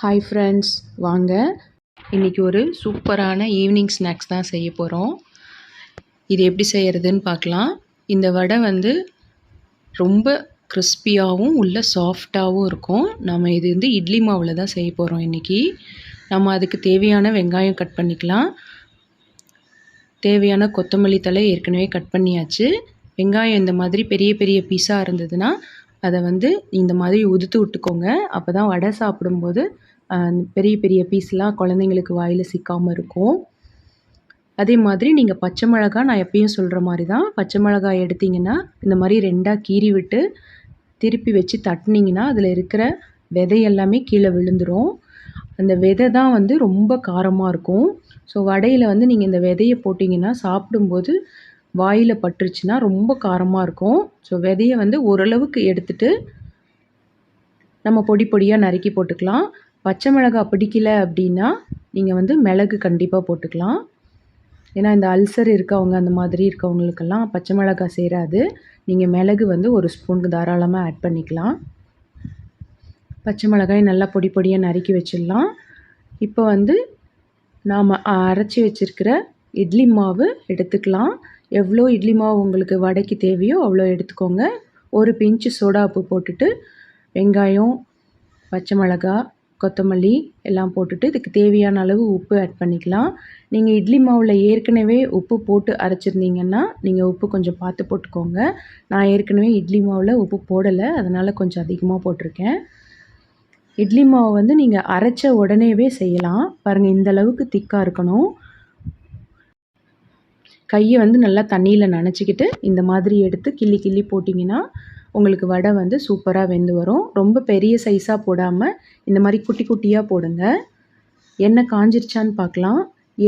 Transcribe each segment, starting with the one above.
Hi friends வாங்க. இன்றைக்கி ஒரு சூப்பரான ஈவினிங் ஸ்நாக்ஸ் தான் செய்ய போகிறோம் இது எப்படி செய்கிறதுன்னு பார்க்கலாம். இந்த வடை வந்து ரொம்ப கிறிஸ்பியாகவும் உள்ள சாஃப்டாகவும் இருக்கும். நம்ம இது வந்து இட்லி மாவில் தான் செய்ய போகிறோம் இன்றைக்கி நம்ம அதுக்கு தேவையான வெங்காயம் கட் பண்ணிக்கலாம். தேவையான கொத்தமல்லி தழை ஏற்கனவே கட் பண்ணியாச்சு. வெங்காயம் இந்த மாதிரி பெரிய பெரிய பீஸாக இருந்ததுன்னா அதை வந்து இந்த மாதிரி உதுத்து விட்டுக்கோங்க. அப்போ தான் வடை சாப்பிடும்போது பெரிய பெரிய பீஸ்லாம் குழந்தைங்களுக்கு வாயில் சிக்காமல் இருக்கும். அதே மாதிரி நீங்கள் பச்சை மிளகா நான் எப்பயும் சொல்கிற மாதிரி தான் பச்சை மிளகாய் எடுத்திங்கன்னா இந்த மாதிரி ரெண்டாக கீறி விட்டு திருப்பி வச்சு தட்டினீங்கன்னா அதில் இருக்கிற விதை எல்லாமே கீழே விழுந்துடும் அந்த விதை தான் வந்து ரொம்ப காரமாக இருக்கும். ஸோ வடையில் வந்து நீங்கள் இந்த விதையை போட்டிங்கன்னா சாப்பிடும்போது வாயில் பட்டுருச்சுன்னா ரொம்ப காரமாக இருக்கும். ஸோ விதையை வந்து ஓரளவுக்கு எடுத்துட்டு நம்ம பொடி பொடியாக நறுக்கி போட்டுக்கலாம். பச்சை மிளகாய் பிடிக்கல அப்படின்னா நீங்கள் வந்து மிளகு கண்டிப்பாக போட்டுக்கலாம். ஏன்னா இந்த அல்சர் இருக்கவங்க அந்த மாதிரி இருக்கவங்களுக்கெல்லாம் பச்சை மிளகாய் சேராது. நீங்கள் மிளகு வந்து ஒரு ஸ்பூனுக்கு தாராளமாக ஆட் பண்ணிக்கலாம். பச்சை மிளகாய் நல்லா பொடி பொடியாக நறுக்கி வச்சிடலாம். இப்போ வந்து நாம் அரைச்சி வச்சுருக்கிற இட்லி மாவு எடுத்துக்கலாம். எவ்வளோ இட்லி மாவு உங்களுக்கு வடைக்கு தேவையோ அவ்வளோ எடுத்துக்கோங்க. ஒரு பிஞ்சு சோடா உப்பு போட்டுட்டு வெங்காயம் பச்சை மிளகா கொத்தமல்லி எல்லாம் போட்டுட்டு இதுக்கு தேவையான அளவு உப்பு ஆட் பண்ணிக்கலாம். நீங்கள் இட்லி மாவில் ஏற்கனவே உப்பு போட்டு அரைச்சிருந்தீங்கன்னா நீங்கள் உப்பு கொஞ்சம் பார்த்து போட்டுக்கோங்க. நான் ஏற்கனவே இட்லி மாவில் உப்பு போடலை அதனால் கொஞ்சம் அதிகமாக போட்டிருக்கேன். இட்லி மாவு வந்து நீங்கள் அரைச்ச உடனேவே செய்யலாம். பாருங்கள் இந்த அளவுக்கு திக்காக இருக்கணும். கையை வந்து நல்லா தண்ணியில் நனைச்சிக்கிட்டு இந்த மாதிரி எடுத்து கிள்ளி கிள்ளி போட்டிங்கன்னா உங்களுக்கு வடை வந்து சூப்பராக வெந்து வரும். ரொம்ப பெரிய சைஸாக போடாமல் இந்த மாதிரி குட்டி குட்டியாக போடுங்க. எண்ணெய் காஞ்சிருச்சான்னு பார்க்கலாம்.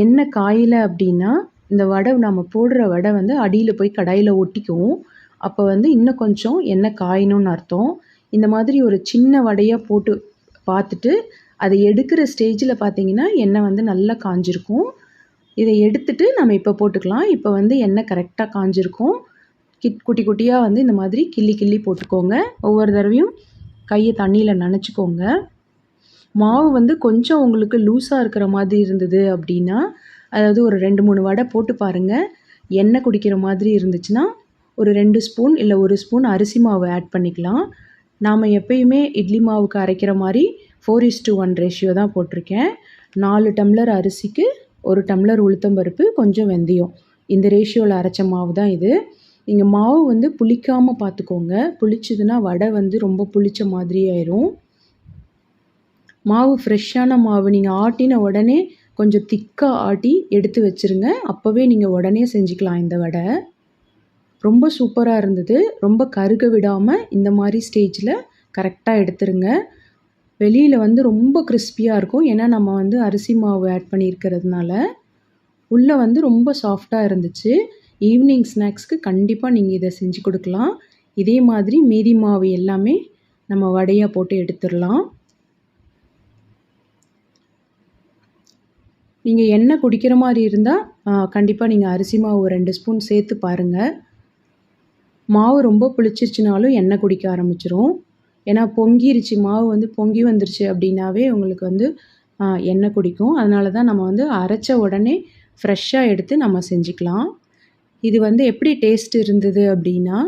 எண்ணெய் காயலை அப்படின்னா இந்த வடை நம்ம போடுற வடை வந்து அடியில் போய் கடாயில் ஒட்டிக்கும். அப்போ வந்து இன்னும் கொஞ்சம் எண்ணெய் காயணும்னு அர்த்தம். இந்த மாதிரி ஒரு சின்ன வடையாக போட்டு பார்த்துட்டு அதை எடுக்கிற ஸ்டேஜில் பார்த்தீங்கன்னா எண்ணெய் வந்து நல்லா காஞ்சிருக்கும். இதை எடுத்துட்டு நம்ம இப்போ போட்டுக்கலாம். இப்போ வந்து எண்ணெய் கரெக்டாக காஞ்சிருக்கும். கிட் குட்டி குட்டியாக வந்து இந்த மாதிரி கிள்ளி கிள்ளி போட்டுக்கோங்க. ஒவ்வொரு தடவையும் கையை தண்ணியில் நனைச்சிக்கோங்க. மாவு வந்து கொஞ்சம் உங்களுக்கு லூஸாக இருக்கிற மாதிரி இருந்தது அப்படின்னா அதாவது ஒரு ரெண்டு மூணு வடை போட்டு பாருங்கள் எண்ணெய் குடிக்கிற மாதிரி இருந்துச்சுன்னா ஒரு ரெண்டு ஸ்பூன் இல்லை ஒரு ஸ்பூன் அரிசி மாவு ஆட் பண்ணிக்கலாம். நாம் எப்பயுமே இட்லி மாவுக்கு அரைக்கிற மாதிரி four is two one ratio தான் போட்டிருக்கேன். நாலு டம்ளர் அரிசிக்கு ஒரு டம்ளர் உளுத்தம்பருப்பு கொஞ்சம் வெந்தயம். இந்த ரேஷியோவில் அரைச்ச மாவு தான் இது. நீங்கள் மாவு வந்து புளிக்காமல் பார்த்துக்கோங்க புளிச்சதுன்னா வடை வந்து ரொம்ப புளிச்ச மாதிரி ஆயிரும். மாவு ஃப்ரெஷ்ஷான மாவு நீங்கள் ஆட்டின உடனே கொஞ்சம் திக்காக ஆட்டி எடுத்து வச்சுருங்க. அப்போவே நீங்கள் உடனே செஞ்சுக்கலாம் இந்த வடை. ரொம்ப சூப்பராக இருந்தது. ரொம்ப கருக விடாமல் இந்த மாதிரி ஸ்டேஜில் கரெக்டாக எடுத்துருங்க. வெளியில் வந்து ரொம்ப கிறிஸ்பியாக இருக்கும். ஏன்னா நம்ம வந்து அரிசி மாவு ஆட் பண்ணியிருக்கிறதுனால உள்ளே வந்து ரொம்ப சாஃப்டாக இருந்துச்சு. ஈவினிங் ஸ்நாக்ஸ்க்கு கண்டிப்பாக நீங்கள் இதை செஞ்சு கொடுக்கலாம். இதே மாதிரி மீதி மாவு எல்லாமே நம்ம வடையாக போட்டு எடுத்துடலாம். நீங்கள் எண்ணெய் குடிக்கிற மாதிரி இருந்தால் கண்டிப்பாக நீங்கள் அரிசி மாவு ரெண்டு ஸ்பூன் சேர்த்து பாருங்கள் மாவு ரொம்ப புளிச்சிருச்சுனாலும் எண்ணெய் குடிக்க ஆரம்பிச்சிரும். ஏன்னா பொங்கிருச்சு மாவு வந்து பொங்கி வந்துருச்சு அப்படின்னாவே உங்களுக்கு வந்து எண்ணெய் குடிக்கும். அதனால தான் நம்ம வந்து அரைச்ச உடனே ஃப்ரெஷ்ஷாக எடுத்து நம்ம செஞ்சுக்கலாம். இது வந்து எப்படி டேஸ்ட் இருந்தது அப்படின்னா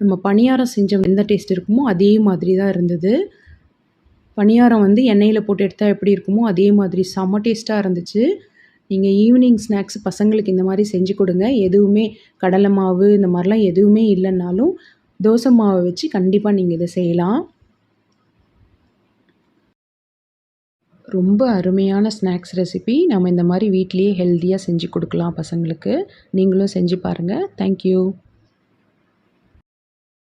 நம்ம பணியாரம் செஞ்ச எந்த டேஸ்ட் இருக்குமோ அதே மாதிரி தான் இருந்தது. பணியாரம் வந்து எண்ணெயில் போட்டு எடுத்தால் எப்படி இருக்குமோ அதே மாதிரி செம்ம டேஸ்ட்டாக இருந்துச்சு. நீங்கள் ஈவினிங் ஸ்நாக்ஸ் பசங்களுக்கு இந்த மாதிரி செஞ்சு கொடுங்க. எதுவுமே கடலை மாவு இந்த மாதிரிலாம் எதுவுமே இல்லைன்னாலும் தோசை மாவை வச்சு கண்டிப்பாக நீங்கள் இதை செய்யலாம். ரொம்ப அருமையான ஸ்நாக்ஸ் ரெசிபி. நம்ம இந்த மாதிரி வீட்லேயே ஹெல்த்தியாக செஞ்சு கொடுக்கலாம் பசங்களுக்கு. நீங்களும் செஞ்சு பாருங்கள் தேங்க்யூ